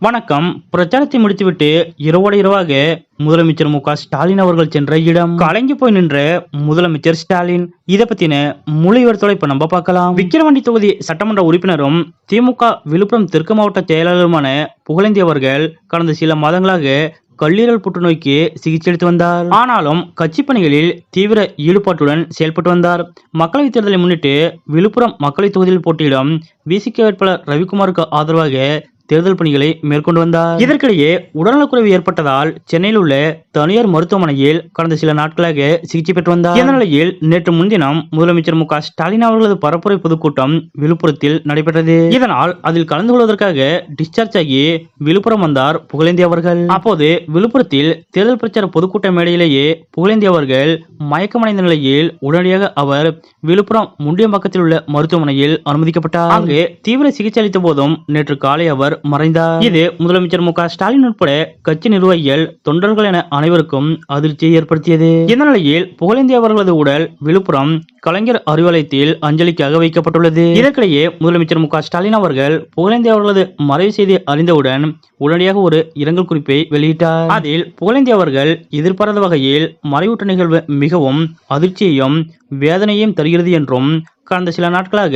வணக்கம். பிரச்சாரத்தை முடித்துவிட்டு இரவோடு இரவாக முதலமைச்சர் மு க ஸ்டாலின் அவர்கள் சென்ற இடம். கலங்கி போய் நின்ற முதலமைச்சர் ஸ்டாலின். இதை பத்தின முழு விவரத்தோட இப்ப நம்ம பார்க்கலாம். விக்கிரவாண்டி தொகுதி சட்டமன்ற உறுப்பினரும் திமுக விழுப்புரம் தெற்கு மாவட்ட செயலாளருமான புகழேந்தி அவர்கள் கடந்த சில மாதங்களாக கல்லீரல் புற்றுநோய்க்கு சிகிச்சை அளித்து வந்தார். ஆனாலும் கட்சி பணிகளில் தீவிர ஈடுபாட்டுடன் செயல்பட்டு வந்தார். மக்களவைத் தேர்தலை முன்னிட்டு விழுப்புரம் மக்களவைத் தொகுதியில் போட்டியிடும் விசிக வேட்பாளர் ரவிக்குமாருக்கு ஆதரவாக தேர்தல் பணிகளை மேற்கொண்டு வந்தார். இதற்கிடையே உடல்நலக்குறைவு ஏற்பட்டதால் சென்னையில் உள்ள தனியார் மருத்துவமனையில் கடந்த சில நாட்களாக சிகிச்சை பெற்று வந்தார். இந்த நிலையில் நேற்று முன்தினம் முதலமைச்சர் மு ஸ்டாலின் அவர்களது பரப்புரை பொதுக்கூட்டம் விழுப்புரத்தில் நடைபெற்றது. இதனால் அதில் கலந்து கொள்வதற்காக டிஸ்சார்ஜ் ஆகி விழுப்புரம் வந்தார் புகழேந்தி அவர்கள். அப்போது விழுப்புரத்தில் தேர்தல் பிரச்சார பொதுக்கூட்ட மேடையிலேயே புகழேந்தி அவர்கள் மயக்கமடைந்த நிலையில் உடனடியாக அவர் விழுப்புரம் முண்டியம்பாக்கத்தில் உள்ள மருத்துவமனையில் அனுமதிக்கப்பட்டார். அங்கு தீவிர சிகிச்சை அளித்த போதும் நேற்று காலை அவர் மறைந்தார் இது முதலமைச்சர் மு க ஸ்டாலின் உட்பட கட்சி நிர்வாகிகள் தொண்டர்கள் என அனைவருக்கும் அதிர்ச்சியை ஏற்படுத்தியது. இந்த நிலையில் புகழேந்தி அவர்களது உடல் விழுப்புரம் கலைஞர் அறிவாலயத்தில் அஞ்சலிக்காக வைக்கப்பட்டுள்ளது. இதற்கிடையே முதலமைச்சர் மு க ஸ்டாலின் அவர்கள் புகழேந்தி அவர்களது மறைவு செய்தி அறிந்தவுடன் உடனடியாக ஒரு இரங்கல் குறிப்பை வெளியிட்டார். அதில் புகழேந்தி அவர்கள் எதிர்பாராத வகையில் மறைவுற்ற நிகழ்வு மிகவும் அதிர்ச்சியையும் வேதனையும் தருகிறது என்றும் கடந்த சில நாட்களாக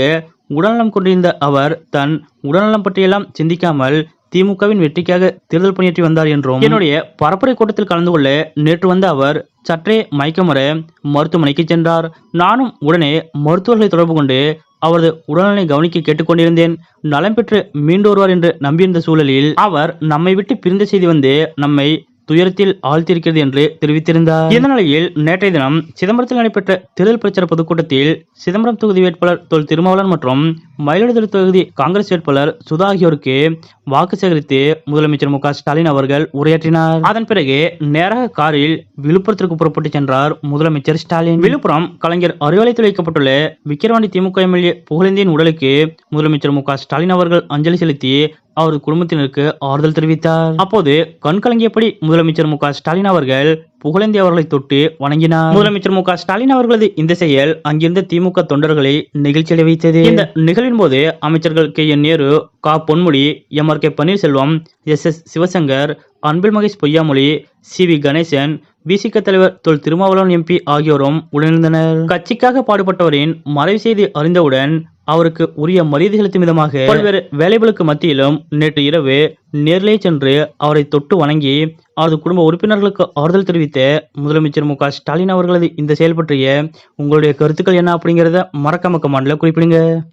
உடல்நலம் கொண்டிருந்த அவர் தன் உடல்நலம் பற்றியெல்லாம் சிந்திக்காமல் திமுகவின் வெற்றிக்காக தேர்தல் பணியாற்றி வந்தார் என்றும் என்னுடைய பரப்புரை கூட்டத்தில் கலந்து கொள்ள நேற்று வந்த அவர் சற்றே மயக்கமுற மருத்துவமனைக்கு சென்றார். நானும் உடனே மருத்துவர்களை தொடர்பு கொண்டு அவரது உடல்நலை கவனிக்க கேட்டுக்கொண்டிருந்தேன் நலம் பெற்று மீண்டு வருவார் என்று நம்பியிருந்த சூழலில் அவர் நம்மை விட்டு பிரிந்த செய்தி வந்து நம்மை துயரத்தில் ஆழ்த்தியிருக்கிறது என்று தெரிவித்திருந்தார். இந்த நிலையில் நேற்றைய தினம் சிதம்பரத்தில் நடைபெற்ற தேர்தல் பிரச்சார பொதுக்கூட்டத்தில் சிதம்பரம் தொகுதி வேட்பாளர் தொல் திருமாவளவன் மற்றும் மயிலாடுதுறை தொகுதி காங்கிரஸ் வேட்பாளர் சுதா ஆகியோருக்கு வாக்கு சேகரித்து முதலமைச்சர் மு ஸ்டாலின் அவர்கள் உரையாற்றினார். அதன் பிறகு நேராக காரில் விழுப்புரத்திற்கு புறப்பட்டு சென்றார் முதலமைச்சர் ஸ்டாலின். விழுப்புரம் கலைஞர் அறிவாலயத்தில் வைக்கப்பட்டுள்ள விக்கிரவாண்டி திமுக எம்எல்ஏ புகழேந்தியின் உடலுக்கு முதலமைச்சர் மு ஸ்டாலின் அவர்கள் அஞ்சலி செலுத்தி அவரது குடும்பத்தினருக்கு ஆறுதல் தெரிவித்தார். அப்போது கண் கலங்கியபடி முதலமைச்சர் மு ஸ்டாலின் அவர்கள் புகழேந்தி அவர்களை தொட்டு வணங்கினார். முதலமைச்சர் மு ஸ்டாலின் அவர்களது இந்த செயல் அங்கிருந்த திமுக தொண்டர்களை நிகழ்ச்சியடை வைத்தது. இந்த நிகழ்வின் போது அமைச்சர்கள் கே. என். நேரு கா. Ponmudi M. R. K. Panneerselvam S. S. Sivasankar Anbil Mahesh Poyyamozhi C. V. Ganesan பிசிக தலைவர் தொல் திருமாவளவன் எம்பி ஆகியோரும் உடனிருந்தனர். கட்சிக்காக பாடுபட்டவரின் மறைவு செய்தி அறிந்தவுடன் அவருக்கு உரிய மரியாதை செலுத்தும் விதமாக பல்வேறு வேலைகளுக்கு மத்தியிலும் நேற்று இரவு நேரிலே சென்று அவரை தொட்டு வணங்கி அவரது குடும்ப உறுப்பினர்களுக்கு ஆறுதல் தெரிவித்த முதலமைச்சர் மு ஸ்டாலின் அவர்களது இந்த செயல் பற்றிய உங்களுடைய கருத்துக்கள் என்ன அப்படிங்கிறத மறக்காம கமாண்ட்ல குறிப்பிடுங்க.